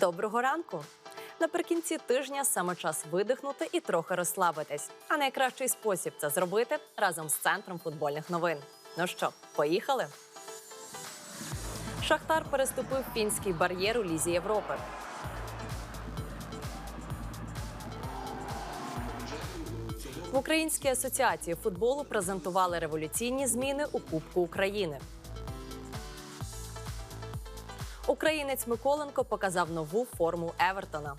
Доброго ранку! Наприкінці тижня саме час видихнути і трохи розслабитись. А найкращий спосіб це зробити разом з центром футбольних новин. Ну що, поїхали? Шахтар переступив фінський бар'єр у Лізі Європи. В Українській асоціації футболу презентували революційні зміни у Кубку України. Українець Миколенко показав нову форму Евертона.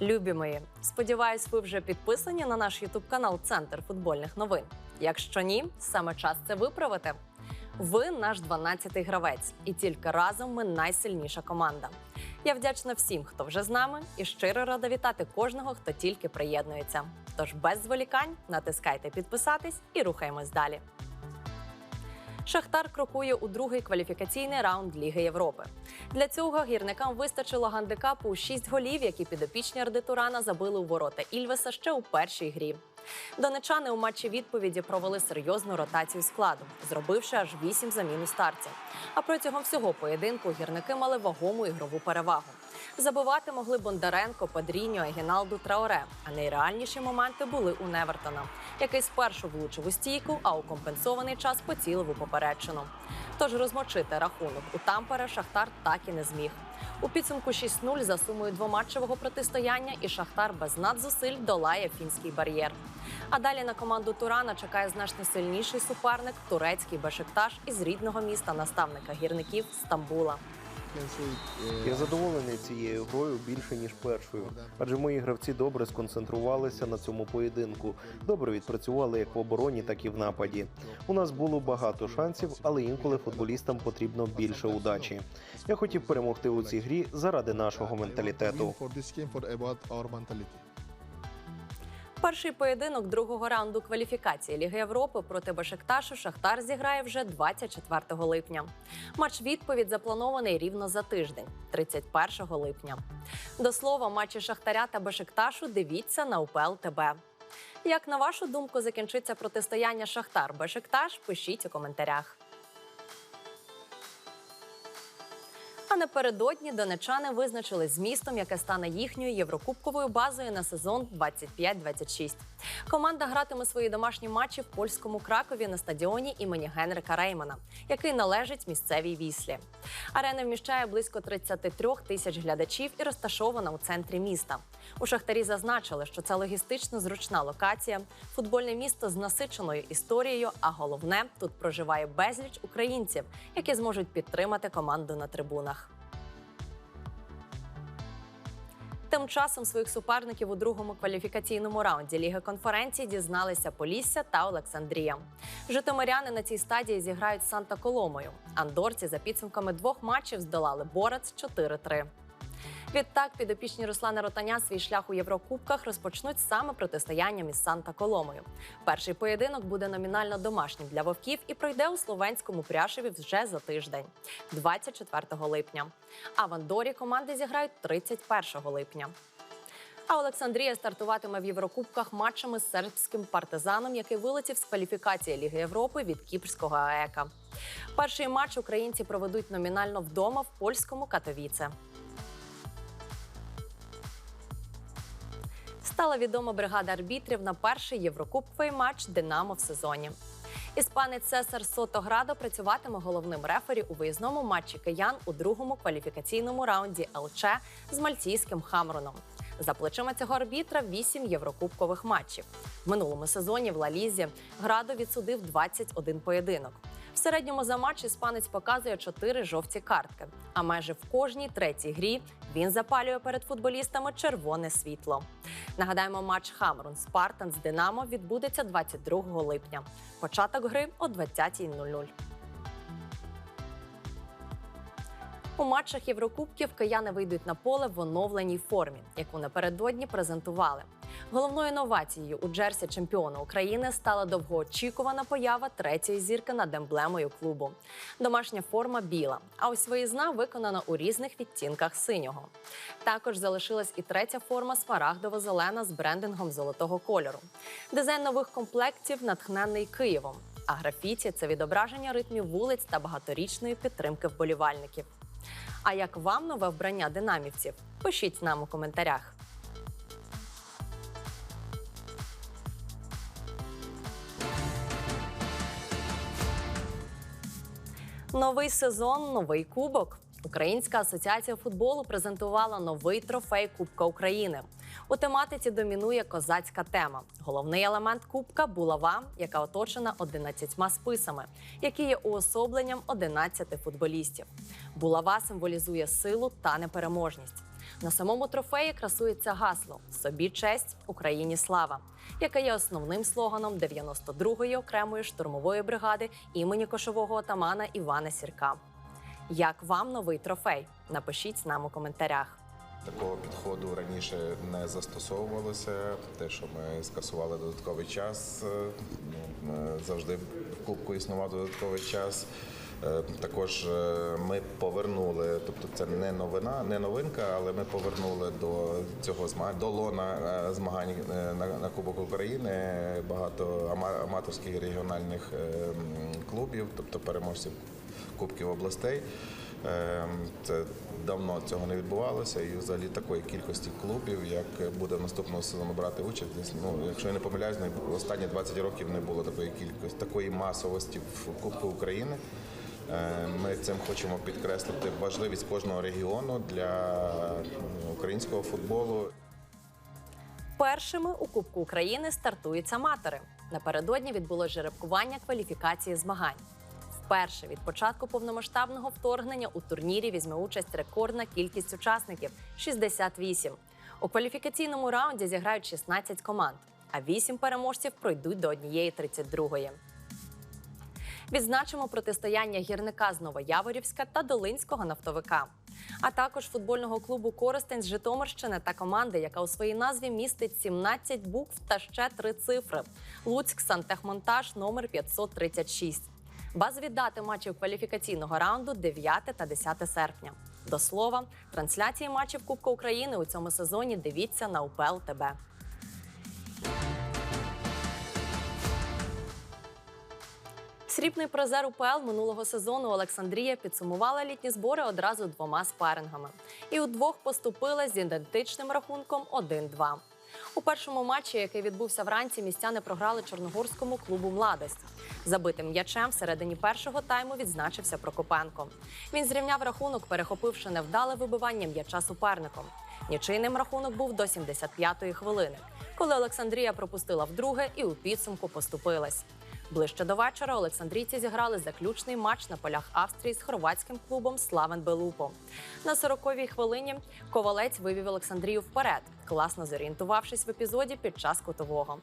Любі мої, сподіваюсь, ви вже підписані на наш ютуб канал Центр футбольних новин. Якщо ні, саме час це виправити. Ви наш 12-й гравець, і тільки разом ми найсильніша команда. Я вдячна всім, хто вже з нами, і щиро рада вітати кожного, хто тільки приєднується. Тож без зволікань натискайте підписатись і рухаємось далі. Шахтар крокує у другий кваліфікаційний раунд Ліги Європи. Для цього гірникам вистачило гандикапу у 6 голів, які підопічні Ардитурана забили у ворота Ільвеса ще у першій грі. Донечани у матчі відповіді провели серйозну ротацію складу, зробивши аж 8 замін у старті. А протягом всього поєдинку гірники мали вагому ігрову перевагу. Забивати могли Бондаренко, Падріньо, Егіналду, Траоре. А найреальніші моменти були у Невертона, який спершу влучив у стійку, а у компенсований час поцілив у поперечину. Тож розмочити рахунок у Тампере Шахтар так і не зміг. У підсумку 6-0 за сумою двоматчевого протистояння і Шахтар без надзусиль долає фінський бар'єр. А далі на команду Турана чекає значно сильніший суперник турецький Бешикташ із рідного міста наставника гірників Стамбула. Я задоволений цією грою більше ніж першою, адже мої гравці добре сконцентрувалися на цьому поєдинку. Добре відпрацювали як в обороні, так і в нападі. У нас було багато шансів, але інколи футболістам потрібно більше удачі. Я хотів перемогти у цій грі заради нашого менталітету. Перший поєдинок другого раунду кваліфікації Ліги Європи проти Бешикташу Шахтар зіграє вже 24 липня. Матч відповідь запланований рівно за тиждень, 31 липня. До слова, матчі Шахтаря та Бешикташу дивіться на УПЛ ТБ. Як на вашу думку закінчиться протистояння Шахтар Бешикташ? Пишіть у коментарях. Напередодні донечани визначили з містом, яке стане їхньою єврокубковою базою на сезон 25-26. Команда гратиме свої домашні матчі в польському Кракові на стадіоні імені Генрика Реймана, який належить місцевій віслі. Арена вміщає близько 33 тисяч глядачів і розташована у центрі міста. У Шахтарі зазначили, що це логістично зручна локація, футбольне місто з насиченою історією. А головне, тут проживає безліч українців, які зможуть підтримати команду на трибунах. Тим часом своїх суперників у другому кваліфікаційному раунді Ліги конференції дізналися Полісся та Олександрія. Житомиряни на цій стадії зіграють з Санта Коломою. Андорці за підсумками двох матчів здолали Борець 4-3. Відтак підопічні Руслана Ротаня свій шлях у Єврокубках розпочнуть саме протистоянням із Санта Коломою. Перший поєдинок буде номінально домашнім для вовків і пройде у словенському Пряшеві вже за тиждень, 24 липня. А в Андорі команди зіграють 31 липня. А Олександрія стартуватиме в Єврокубках матчами з сербським партизаном, який вилетів з кваліфікації Ліги Європи від Кіпрського АЕКа. Перший матч українці проведуть номінально вдома в польському Катовіце. Стала відома бригада арбітрів на перший єврокубковий матч Динамо в сезоні. Іспанець Цесар Сотоградо працюватиме головним рефері у виїзному матчі киян у другому кваліфікаційному раунді ЛЧ з мальтійським Хамроном. За плечима цього арбітра вісім єврокубкових матчів. В минулому сезоні в Лалізі Градо відсудив 21 поєдинок. В середньому за матч іспанець показує 4 жовті картки. А майже в кожній третій грі він запалює перед футболістами червоне світло. Нагадаємо, матч Хамрун Спартан з Динамо відбудеться 22 липня. Початок гри о 20.00. У матчах Єврокубків кияни вийдуть на поле в оновленій формі, яку напередодні презентували. Головною новацією у джерсі чемпіона України стала довгоочікувана поява третьої зірки над емблемою клубу. Домашня форма біла, а ось виїзна виконана у різних відтінках синього. Також залишилась і третя форма смарагдово-зелена з брендингом золотого кольору. Дизайн нових комплектів натхнений Києвом. А графіті це відображення ритмів вулиць та багаторічної підтримки вболівальників. А як вам нове вбрання динамівців? Пишіть нам у коментарях. Новий сезон, новий кубок. Українська асоціація футболу презентувала новий трофей Кубка України. У тематиці домінує козацька тема. Головний елемент кубка булава, яка оточена 11 списами, які є уособленням 11 футболістів. Булава символізує силу та непереможність. На самому трофеї красується гасло Собі честь, Україні слава, яке є основним слоганом 92-ї окремої штурмової бригади імені кошового отамана Івана Сірка. Як вам новий трофей? Напишіть нам у коментарях. Такого підходу раніше не застосовувалося. Те, що ми скасували додатковий час, е, ну, е, завжди в кубку існував додатковий час. Е, Також ми повернули, тобто це не новина, не новинка, але ми повернули до цього змагань, до лона змагань на, Кубок України багато аматорських регіональних клубів, тобто переможців Кубків областей. Е, Це давно цього не відбувалося, і взагалі такої кількості клубів, як буде наступного сезону брати участь, ну якщо я не помиляюсь, останні 20 років не було такої кількості, такої масовості в Кубку України. Е, Ми цим хочемо підкреслити важливість кожного регіону для українського футболу. Першими у Кубку України стартують аматори. Напередодні відбулось жеребкування кваліфікації змагань. Вперше від початку повномасштабного вторгнення у турнірі візьме участь рекордна кількість учасників 68. У кваліфікаційному раунді зіграють 16 команд, а 8 переможців пройдуть до однієї 32-ї. Відзначимо протистояння гірника з Новояворівська та Долинського нафтовика, а також футбольного клубу Коростень з Житомирщини та команди, яка у своїй назві містить 17 букв та ще три цифри: Луцьк Сантехмонтаж номер 536. Базові дати матчів кваліфікаційного раунду 9 та 10 серпня. До слова, трансляції матчів Кубка України у цьому сезоні дивіться на УПЛ ТБ. Срібний призер УПЛ минулого сезону Олександрія підсумувала літні збори одразу двома спарингами. І удвох поступила з ідентичним рахунком 1-2. У першому матчі, який відбувся вранці, містяни програли чорногорському клубу Младость. Забитим м'ячем всередині першого тайму відзначився Прокопенко. Він зрівняв рахунок, перехопивши невдале вибивання м'яча суперником. Нічийним рахунок був до 75-ї хвилини, коли Олександрія пропустила вдруге і у підсумку поступилась. Ближче до вечора Олександрійці зіграли заключний матч на полях Австрії з хорватським клубом Славен Белупо. На 40-й хвилині Ковалець вивів Олександрію вперед, класно зорієнтувавшись в епізоді під час кутового.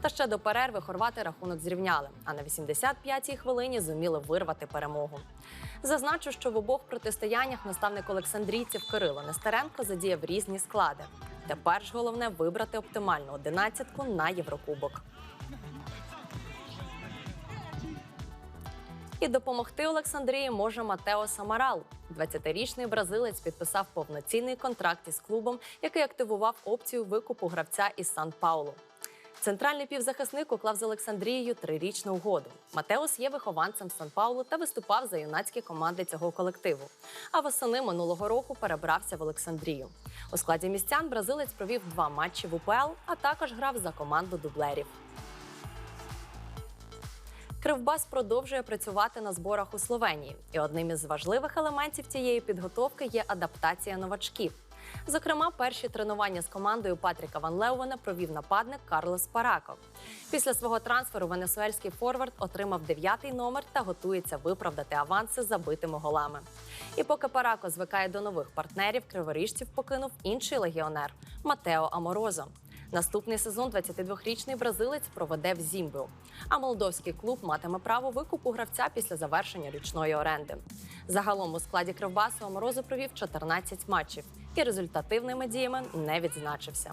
Та ще до перерви хорвати рахунок зрівняли, а на 85-й хвилині зуміли вирвати перемогу. Зазначу, що в обох протистояннях наставник Олександрійців Кирило Нестеренко задіяв різні склади. Тепер ж головне вибрати оптимальну одинадцятку на Єврокубок. І допомогти Олександрії може Матео Самарал. 20-річний бразилець підписав повноцінний контракт із клубом, який активував опцію викупу гравця із Сан Паулу. Центральний півзахисник уклав з Олександрією трирічну угоду. Матеус є вихованцем Сан Паулу та виступав за юнацькі команди цього колективу. А восени минулого року перебрався в Олександрію. У складі містян бразилець провів два матчі в УПЛ, а також грав за команду дублерів. Кривбас продовжує працювати на зборах у Словенії, і одним із важливих елементів цієї підготовки є адаптація новачків. Зокрема, перші тренування з командою Патріка Ван Леуена провів нападник Карлос Парако. Після свого трансферу венесуельський форвард отримав дев'ятий номер та готується виправдати аванси забитими голами. І поки Парако звикає до нових партнерів, криворіжців покинув інший легіонер Матео Аморозо. Наступний сезон 22-річний бразилець проведе в Зімбу. А молдовський клуб матиме право викупу гравця після завершення річної оренди. Загалом у складі Кривбасу Морозу провів 14 матчів і результативними діями не відзначився.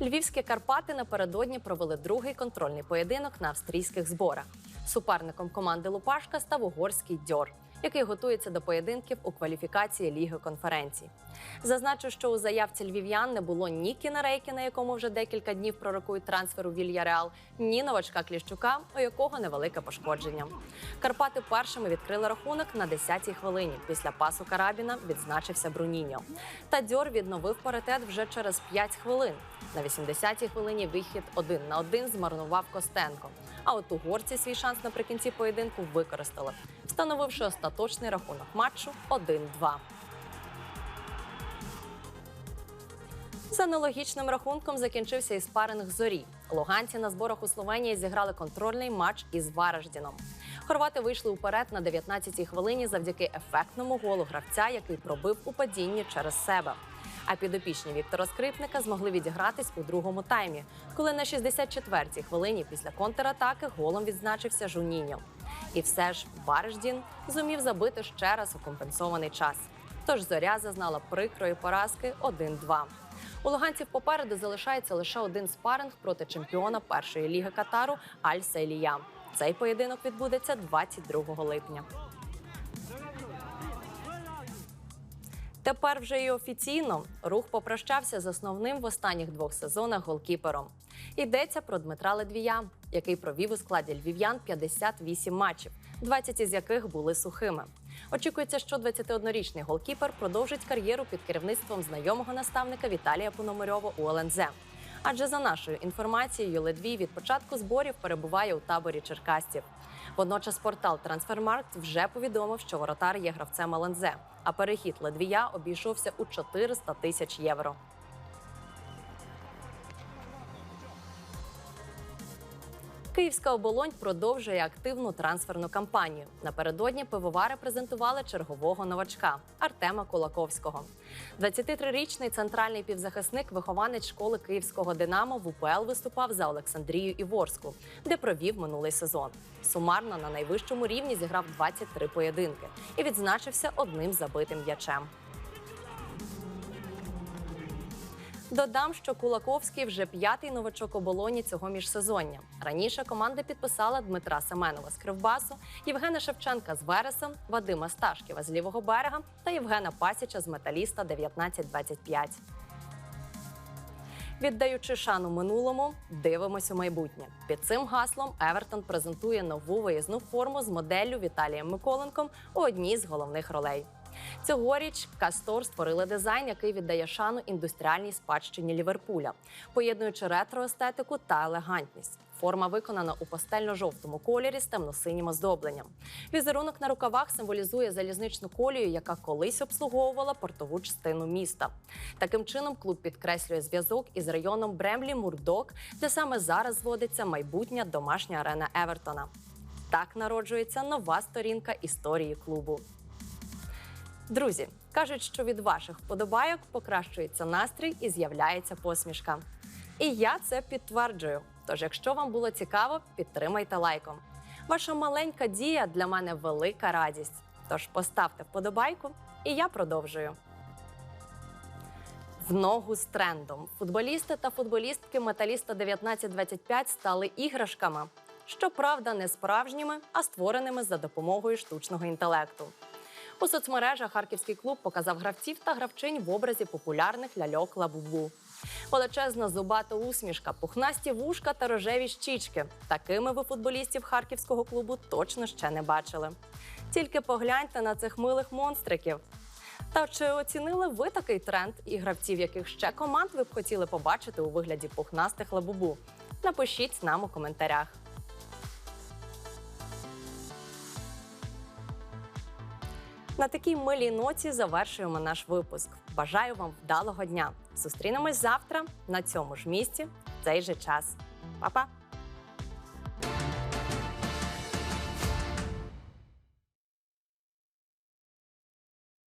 Львівські Карпати напередодні провели другий контрольний поєдинок на австрійських зборах. Суперником команди Лупашка став угорський дьор, який готується до поєдинків у кваліфікації Ліги конференцій. Зазначу, що у заявці львів'ян не було ні Кіна Рейкіна, якому вже декілька днів пророкують трансфер у Вільяреал, ні новачка Кліщука, у якого невелике пошкодження. Карпати першими відкрили рахунок на 10-й хвилині. Після пасу Карабіна відзначився Бруніньо. Та Дьор відновив паритет вже через 5 хвилин. На 80-й хвилині вихід один на один змарнував Костенко. А от угорці свій шанс наприкінці поєдинку використали, встановивши остаточний рахунок матчу 1-2. За аналогічним рахунком закінчився і спаринг зорі. Луганці на зборах у Словенії зіграли контрольний матч із Вараждіном. Хорвати вийшли уперед на 19-й хвилині завдяки ефектному голу гравця, який пробив у падінні через себе. А підопічні Віктора Скрипника змогли відігратись у другому таймі, коли на 64-й хвилині після контратаки голом відзначився Жуніньо. І все ж Вараждін зумів забити ще раз у компенсований час. Тож зоря зазнала прикрої поразки 1-2. У луганців попереду залишається лише один спаринг проти чемпіона першої ліги Катару Аль Сейлія. Цей поєдинок відбудеться 22 липня. Тепер вже і офіційно рух попрощався з основним в останніх двох сезонах голкіпером. Йдеться про Дмитра Ледвія, який провів у складі львів'ян 58 матчів, 20 із яких були сухими. Очікується, що 21-річний голкіпер продовжить кар'єру під керівництвом знайомого наставника Віталія Пономарьова у ЛНЗ. Адже за нашою інформацією, Ледвій від початку зборів перебуває у таборі черкасів. Водночас портал Трансфермаркт вже повідомив, що воротар є гравцем ЛНЗ, а перехід Ледвія обійшовся у 400 тисяч євро. Київська оболонь продовжує активну трансферну кампанію. Напередодні пивовари презентували чергового новачка Артема Кулаковського. 23-річний центральний півзахисник, вихованець школи київського Динамо в УПЛ виступав за Олександрію Іворську, де провів минулий сезон. Сумарно на найвищому рівні зіграв 23 поєдинки і відзначився одним забитим м'ячем. Додам, що Кулаковський вже п'ятий новачок оболоні цього міжсезоння. Раніше команда підписала Дмитра Семенова з Кривбасу, Євгена Шевченка з Вересом, Вадима Сташківа з лівого берега та Євгена Пасіча з металіста 1925. Віддаючи шану минулому, дивимось у майбутнє. Під цим гаслом Евертон презентує нову виїзну форму з моделлю Віталієм Миколенком у одній з головних ролей. Цьогоріч Кастор створили дизайн, який віддає шану індустріальній спадщині Ліверпуля, поєднуючи ретро-естетику та елегантність. Форма виконана у пастельно-жовтому кольорі з темно-синім оздобленням. Візерунок на рукавах символізує залізничну колію, яка колись обслуговувала портову частину міста. Таким чином, клуб підкреслює зв'язок із районом Бремлі Мурдок, де саме зараз зводиться майбутня домашня арена Евертона. Так народжується нова сторінка історії клубу. Друзі кажуть, що від ваших вподобайок покращується настрій і з'являється посмішка. І я це підтверджую. Тож, якщо вам було цікаво, підтримайте лайком. Ваша маленька дія для мене велика радість. Тож поставте вподобайку, і я продовжую. В ногу з трендом футболісти та футболістки металіста 1925 стали іграшками. Щоправда, не справжніми, а створеними за допомогою штучного інтелекту. У соцмережах харківський клуб показав гравців та гравчинь в образі популярних ляльок лабубу. Величезна зубата усмішка, пухнасті вушка та рожеві щічки. Такими ви футболістів харківського клубу точно ще не бачили. Тільки погляньте на цих милих монстриків. Та чи оцінили ви такий тренд і гравців, яких ще команд ви б хотіли побачити у вигляді пухнастих лабубу? Напишіть нам у коментарях. На такій милій ноті завершуємо наш випуск. Бажаю вам вдалого дня. Зустрінемось завтра на цьому ж місці, в цей же час. Па-па!